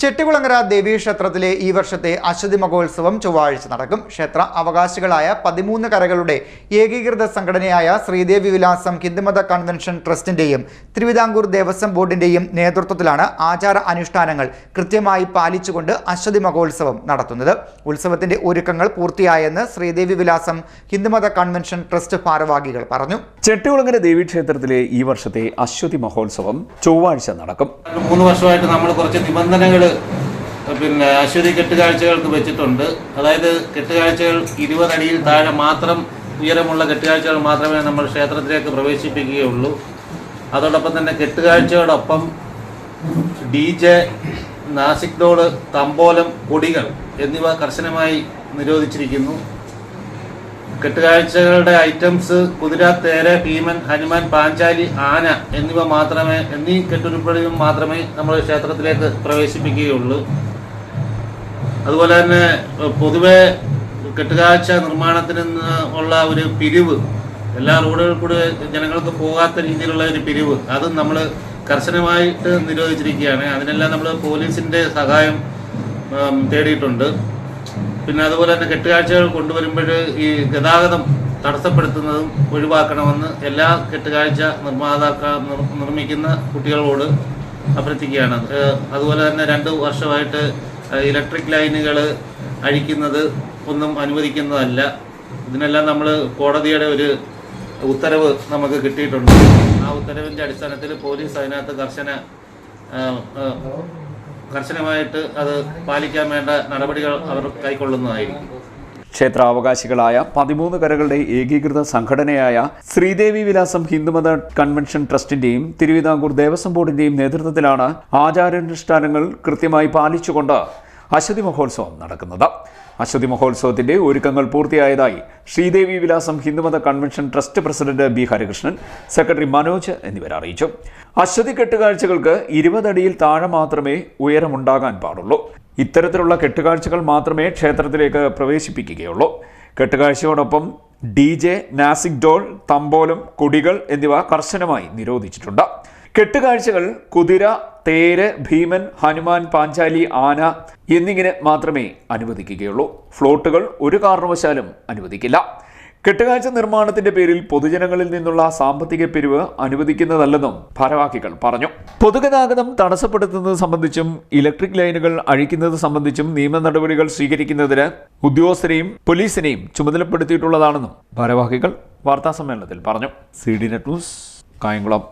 ചെട്ടികുളങ്ങര ദേവീക്ഷേത്രത്തിലെ ഈ വർഷത്തെ അശ്വതി മഹോത്സവം ചൊവ്വാഴ്ച നടക്കും. ക്ഷേത്ര അവകാശികളായ പതിമൂന്ന് കരകളുടെ ഏകീകൃത സംഘടനയായ ശ്രീദേവി വിലാസം ഹിന്ദുമത കൺവെൻഷൻ ട്രസ്റ്റിന്റെയും തിരുവിതാംകൂർ ദേവസ്വം ബോർഡിന്റെയും നേതൃത്വത്തിലാണ് ആചാര അനുഷ്ഠാനങ്ങൾ കൃത്യമായി പാലിച്ചുകൊണ്ട് അശ്വതി മഹോത്സവം നടത്തുന്നത്. ഉത്സവത്തിന്റെ ഒരുക്കങ്ങൾ പൂർത്തിയായെന്ന് ശ്രീദേവി വിലാസം ഹിന്ദുമത കൺവെൻഷൻ ട്രസ്റ്റ് ഭാരവാഹികൾ പറഞ്ഞു. ചെട്ടികുളങ്ങര ദേവീക്ഷേത്രത്തിലെ ഈ വർഷത്തെ അശ്വതി മഹോത്സവം ചൊവ്വാഴ്ച നടക്കും. മൂന്ന് വർഷമായിട്ട് നമ്മൾ കുറച്ച് നിബന്ധനകൾ പിന്നെ അശ്വതി കെട്ടുകാഴ്ചകൾക്ക് വെച്ചിട്ടുണ്ട്. അതായത് കെട്ടുകാഴ്ചകൾ ഇരുപതടിയിൽ താഴെ മാത്രം ഉയരമുള്ള കെട്ടുകാഴ്ചകൾ മാത്രമേ നമ്മൾ ക്ഷേത്രത്തിലേക്ക് പ്രവേശിപ്പിക്കുകയുള്ളൂ. അതോടൊപ്പം തന്നെ കെട്ടുകാഴ്ചയോടൊപ്പം ഡി ജെ നാസിക് ഡോൾ തമ്പോലം കൊടികൾ എന്നിവ കർശനമായി നിരോധിച്ചിരിക്കുന്നു. കെട്ടുകാഴ്ചകളുടെ ഐറ്റംസ് കുതിര തേര ഭീമൻ ഹനുമാൻ പാഞ്ചാലി ആന എന്നിവ മാത്രമേ എന്നീ കെട്ടുരുപ്പടിയും മാത്രമേ നമ്മൾ ക്ഷേത്രത്തിലേക്ക് പ്രവേശിപ്പിക്കുകയുള്ളൂ. അതുപോലെ തന്നെ പൊതുവെ കെട്ടുകാഴ്ച നിർമ്മാണത്തിൽ നിന്ന് ഉള്ള ഒരു പിരിവ് എല്ലാ റോഡുകളിൽ കൂടെ ജനങ്ങൾക്ക് പോകാത്ത രീതിയിലുള്ള ഒരു പിരിവ് അത് നമ്മൾ കർശനമായിട്ട് നിരോധിച്ചിരിക്കുകയാണ്. അതിനെല്ലാം നമ്മൾ പോലീസിന്റെ സഹായം തേടിയിട്ടുണ്ട്. പിന്നെ അതുപോലെ തന്നെ കെട്ടുകാഴ്ചകൾ കൊണ്ടുവരുമ്പോൾ ഈ ഗതാഗതം തടസ്സപ്പെടുത്തുന്നതും ഒഴിവാക്കണമെന്ന് എല്ലാ കെട്ടുകാഴ്ച നിർമ്മാതാക്ക നിർമ്മിക്കുന്ന കുട്ടികളോട് അഭ്യർത്ഥിക്കുകയാണ്. അതുപോലെ തന്നെ രണ്ട് വർഷമായിട്ട് ഇലക്ട്രിക് ലൈനുകൾ അഴിക്കുന്നത് ഒന്നും അനുവദിക്കുന്നതല്ല. ഇതിനെല്ലാം നമ്മൾ കോടതിയുടെ ഒരു ഉത്തരവ് നമുക്ക് കിട്ടിയിട്ടുണ്ട്. ആ ഉത്തരവിന്റെ അടിസ്ഥാനത്തിൽ പോലീസ് അതിനകത്ത് കർശന കർശനമായിട്ട് അത് പാലിക്കാൻ വേണ്ട നടപടികൾ അവർ കൈക്കൊള്ളുന്നതായിരിക്കും. ക്ഷേത്രാവകാശികളായ പതിമൂന്ന് കരകളുടെ ഏകീകൃത സംഘടനയായ ശ്രീദേവി വിലാസം ഹിന്ദുമത കൺവെൻഷൻ ട്രസ്റ്റിന്റെയും തിരുവിതാംകൂർ ദേവസ്വം ബോർഡിന്റെയും നേതൃത്വത്തിലാണ് ആചാരാനുഷ്ഠാനങ്ങൾ കൃത്യമായി പാലിച്ചുകൊണ്ട് അശ്വതി മഹോത്സവം നടക്കുന്നത്. അശ്വതി മഹോത്സവത്തിന്റെ ഒരുക്കങ്ങൾ പൂർത്തിയായതായി ശ്രീദേവി വിലാസം ഹിന്ദുമത convention trust president B Harikrishnan secretary Manoj എന്നിവർ അറിയിച്ചു. അശ്വതി കെട്ടുകാഴ്ചകൾക്ക് ഇരുപതടിയിൽ താഴെ മാത്രമേ ഉയരമുണ്ടാകാൻ പാടുള്ളൂ. ഇത്തരത്തിലുള്ള കെട്ടുകാഴ്ചകൾ മാത്രമേ ക്ഷേത്രത്തിലേക്ക് പ്രവേശിപ്പിക്കുകയുള്ളൂ. കെട്ടുകാഴ്ചയോടൊപ്പം ഡി ജെ നാസിക് ഡോൾ തമ്പോലം കൊടികൾ എന്നിവ കർശനമായി നിരോധിച്ചിട്ടുണ്ട്. കെട്ടുകാഴ്ചകൾ കുതിര തേര് ഭീമൻ ഹനുമാൻ പാഞ്ചാലി ആന എന്നിങ്ങനെ മാത്രമേ അനുവദിക്കുകയുള്ളൂ. ഫ്ലോട്ടുകൾ ഒരു കാരണവശാലും അനുവദിക്കില്ല. കെട്ടുകാഴ്ച നിർമ്മാണത്തിന്റെ പേരിൽ പൊതുജനങ്ങളിൽ നിന്നുള്ള സാമ്പത്തിക പിരിവ് അനുവദിക്കുന്നതല്ലെന്നും ഭാരവാഹികൾ പറഞ്ഞു. പൊതുഗതാഗതം തടസ്സപ്പെടുത്തുന്നത് സംബന്ധിച്ചും ഇലക്ട്രിക് ലൈനുകൾ അഴിക്കുന്നത് സംബന്ധിച്ചും നിയമ നടപടികൾ സ്വീകരിക്കുന്നതിന് ഉദ്യോഗസ്ഥരെയും പോലീസിനെയും ചുമതലപ്പെടുത്തിയിട്ടുള്ളതാണെന്നും ഭാരവാഹികൾ വാർത്താസമ്മേളനത്തിൽ പറഞ്ഞു. C D net news Kayamkulam.